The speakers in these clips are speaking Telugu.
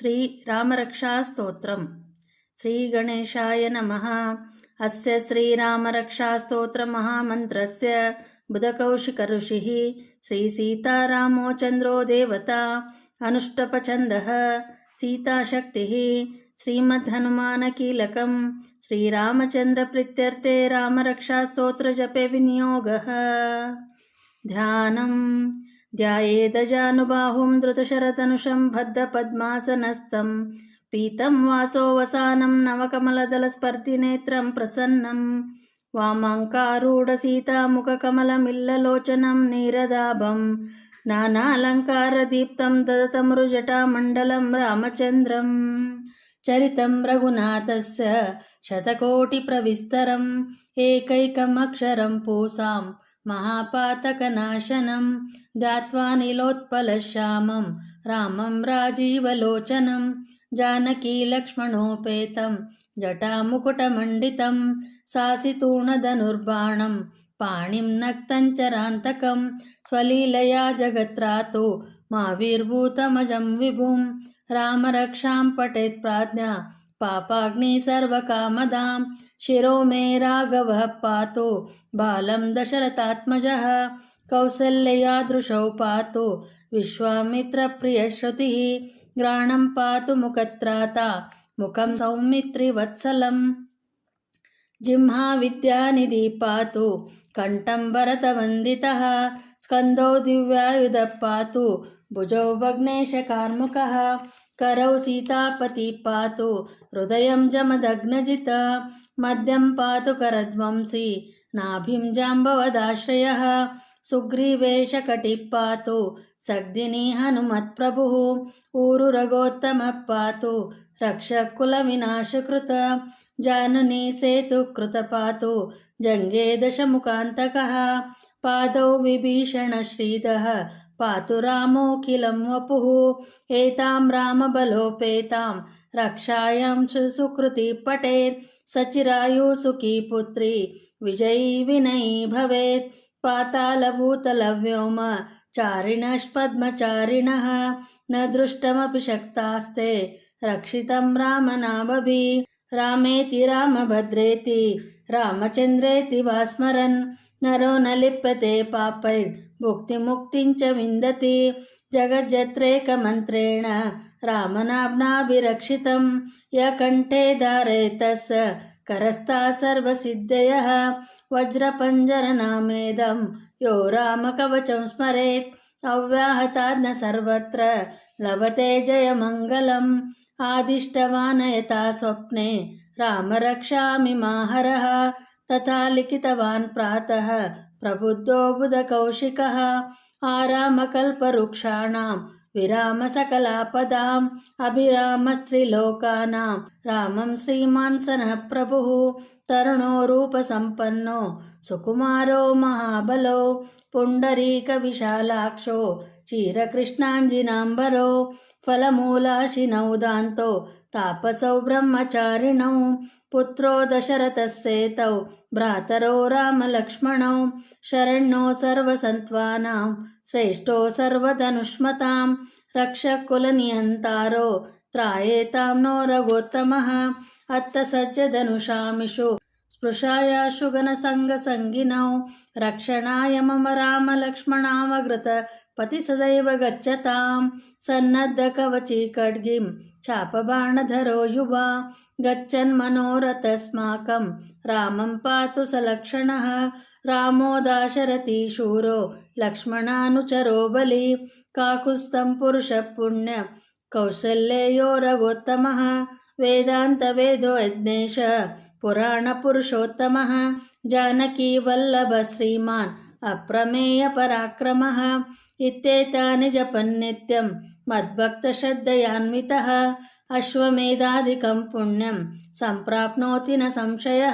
శ్రీ రామరక్షాస్తోత్రం శ్రీ గణేశాయ నమ. అస్య శ్రీరామరక్షాస్తోత్ర మహామంత్రస్య బుధకౌశిక ఋషి శ్రీ సీతారామో చంద్రో దేవత అనుష్టపచంద సీతాశక్తి. శ్రీమద్హనుమానకీలకం. శ్రీరామచంద్ర ప్రీత్యర్థే రామరక్షాస్తోత్ర వినియోగ. ధ్యానం. ध्यायेदजानुबाहुं धृतशरतनुषं बद्धपद्मासनस्थं पीतं वासोवसानं नवकमलदलस्पर्धिनेत्रं प्रसन्नं वामाङ्कारूढसीतामुखकमलमिल्ललोचनं नीरदाभं नानालङ्कारदीप्तं ददतमृजटामण्डलं रामचन्द्रम् चरितं रघुनाथस्य शतकोटिप्रविस्तरम् एकैकमक्षरं पूसां महापातकनाशनं ध्यात्वा नीलोत्पलश्यामं रामं राजीवलोचनं जानकीलक्ष्मणोपेतं जटामुकुटमण्डितं सासितूणधनुर्बाणं पाणिं नक्तञ्चरान्तकं स्वलीलया जगत्रातो माविर्भूतमजं विभुं रामरक्षां पठेत् प्राज्ञा पापाग्नि सर्वकामदां शिरो मे राघवः पातु बालं दशरथात्मजः। कौसल्ययादृशौ पातु विश्वामित्रप्रियश्रुतिः। ग्राणं पातु मुखत्राता मुखं सौमित्रिवत्सलम्। जिह्माविद्यानिधि पातु कण्ठं भरतवन्दितः। स्कन्दौ दिव्यायुधः पातु भुजौ भग्नेशकार्मुकः करौ सीतापति पातु हृदयं जमदग्नजित मद्यं पातु करध्वंसी नाभिं जाम्बवदाश्रयः सुग्रीवेशकटिः पातु सग्दिनी हनुमत्प्रभुः ऊरुरगोत्तमः पातु रक्षकुलविनाशकृत जाननी सेतुकृत पातु जङ्गे दशमुखान्तकः पादौ विभीषणश्रीदः पातु रामोऽखिलं वपुः एतां रामबलोपेतां रक्षायां सुकृति पठेत् सचिरायुसुखी पुत्री विजयी विनयी भवेत् पातालभूतलव्योम चारिणष्पद्मचारिणः न दृष्टमपि शक्तास्ते रक्षितं रामनाभभि रामेति रामभद्रेति रामचन्द्रेति वा स्मरन् నరో నలిప్పతే పాపై భుక్తి ముక్తించ విందతి జగజ్జత్రేక మంత్రేణ రామనాభ్నాభిరక్షితం య కంఠే దారే తస్ కరస్థా సర్వసిద్ధయ వజ్రపంజరనామేదం యో రామకవచం స్మరేత్ అవ్యాహతాద్న సర్వత్ర లభతే జయమంగళం ఆదిష్టవానయతా స్వప్నే రామ రక్షామి మాహరః తథా లిఖితవాన్ ప్రాతः ప్రబుద్ధోబుధకౌశికः ఆరామకల్పవృక్షాణం విరామ సకలాపదాం అభిరామ స్త్రీలోకానాం రామం శ్రీమాన్ సనః ప్రభు తరుణో రూపసంపన్నో సుకుమారో మహాబలో పుండరీక విశాలాక్షో చీరకృష్ణాంజినాంబరో ఫలమూలాశినౌదాంతో తాపసౌ బ్రహ్మచారిణౌ पुत्रो दशरथस्येतौ भ्रातरो रामलक्ष्मणौ शरण्यो सर्वसन्त्वानां श्रेष्ठो सर्वधनुष्मतां रक्षकुलनिहन्तारो त्रायेतां नो रघोत्तमः अत्तसज्जधनुषामिषु स्पृशायाशु गणसङ्गसङ्गिनौ रक्षणाय मम रामलक्ष्मणावगृत पति सदैव गच्छतां सन्नद्धकवची खड्गीं चापबाणधरो युवा गच्छन्मनोरथस्माकं रामं पातु सलक्षणः। रामो दाशरथी शूरो। लक्ष्मणानुचरो बलि। काकुस्तं पुरुषः पुण्य। कौशल्ययो रघोत्तमः। वेदान्तवेदो यज्ञेश। पुराणपुरुषोत्तमः जानकीवल्लभ श्रीमान्। अप्रमेयपराक्रमः इत्येतानि जपन्नित्यं। मद्भक्तश्रद्धयान्वितः అశ్వమేధాధికం పుణ్యం సంప్రాప్నోతి న సంశయ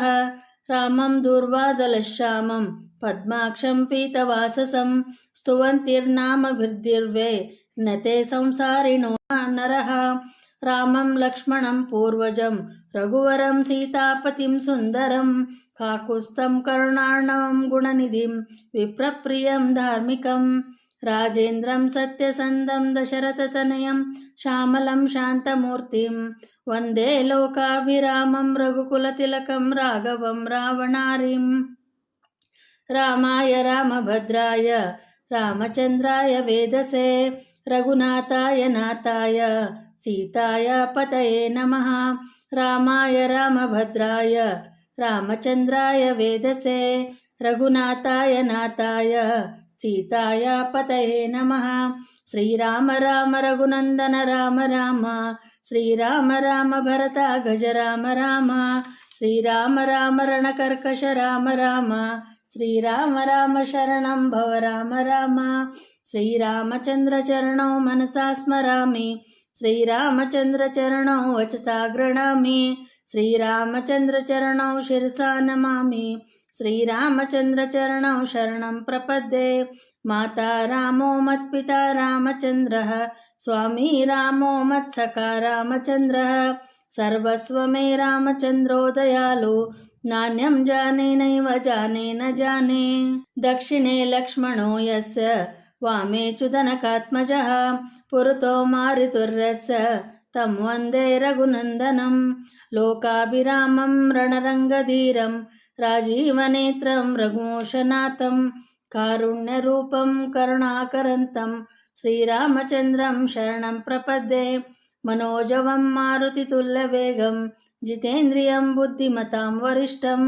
రామం దూర్వాదలశ్యామం పద్మాక్షం పీతవాససం స్తువంతిర్నామభిర్దిర్వే నతే సంసారిణో నర రామం లక్ష్మణం పూర్వజం రఘువరం సీతాపతిం సుందరం కాకుస్తం కరుణాణవం గుణనిధిం విప్రప్రియం ధార్మికం రాజేంద్రం సత్యసందం దశరథతనయం श्यामलं शान्तमूर्तिं वन्दे लोकाभिरामं रघुकुलतिलकं राघवं रावणारिम् रामाय रामभद्राय रामचन्द्राय वेदसे रघुनाथाय नाथाय सीताय पतये नमः। रामाय रामभद्राय रामचन्द्राय वेदसे रघुनाथाय नाथाय सीताय पतये नमः श्रीराम राम रघुनन्दनराम राम श्रीराम राम भरता गजराम राम श्रीराम रामरणकर्कश राम राम श्रीराम रामशरणं भव राम राम श्रीरामचन्द्रचरणौ मनसा स्मरामि श्रीरामचन्द्रचरणौ वचसा गृह्णामि श्रीरामचन्द्रचरणौ शिरसा नमामि। श्रीरामचन्द्रचरणौ शरणं प्रपद्ये माता रामो मत्पिता रामचन्द्रः स्वामी रामो मत्सखा रामचन्द्रः सर्वस्व मे रामचन्द्रो दयालु नान्यं जाने नैव जाने न जाने दक्षिणे लक्ष्मणो यस्य वामे चुदनकात्मजः पुरतो मारुतिर्यस्य तं वन्दे रघुनन्दनं लोकाभिरामं రాజీవనేత్రం రఘుమోషనాథం కారుణ్యరూపం కరుణాకరంతం శ్రీరామచంద్రం శరణం ప్రపద్దే మనోజవం మారుతితుల్యవేగం జితేంద్రియం బుద్ధిమతాం వరిష్టం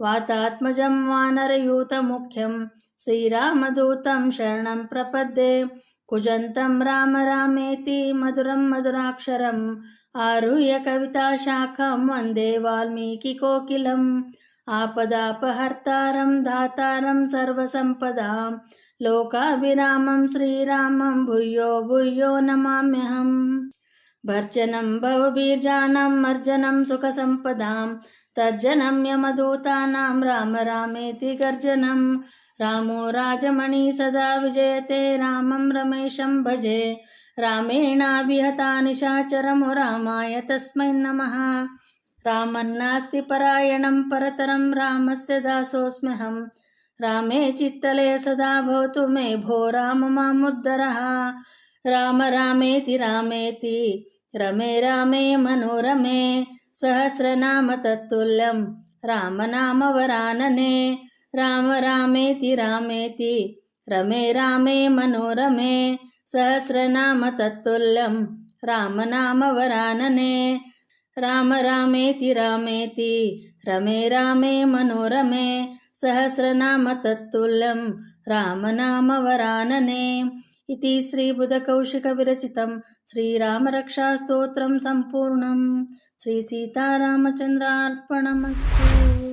వాతాత్మజం వానరయూతముఖ్యం శ్రీరామదూతం శరణం ప్రపద్దే కుజంతం రామ రామేతి మధురం మధురాక్షరం ఆరుహ్య కవితాశాఖం వందే వాల్మీకి కోకిలం. आपदापहर्तारं दातारं सर्वसम्पदां, लोकाभिरामं, श्रीरामं, भूयो भूयो नमाम्यहम्। भर्जनं भवबीर्जानं मर्जनं सुखसम्पदां तर्जनं यमदूतानां राम रामेति गर्जनं। रामो राजमणि सदा विजयते, रामं रमेशं भजे। रामेणाभिहता निशाचरमो रामाय तस्मै नमः। रामन्नास्ति परायणं परतरं रामस्य दासोऽस्म्यहं। रामे चित्तले सदा भवतु मे भो राम मामुद्धरः राम रामेति रामेति रमे रामे मनोरमे सहस्रनाम तत्तुल्यं रामनामवरानने राम रामेति रामेति रमे रामे मनोरमे सहस्रनाम तत्तुल्यं रामनामवरानने రామ రామేతి రామేతి రమే రామే మనోరమే సహస్రనామ తత్తుల్యం రామనామ వరాననే. ఇది శ్రీబుధకౌశికవిరచితం శ్రీరామరక్షాస్తోత్రం సంపూర్ణం. శ్రీసీతారామచంద్రార్పణమస్తు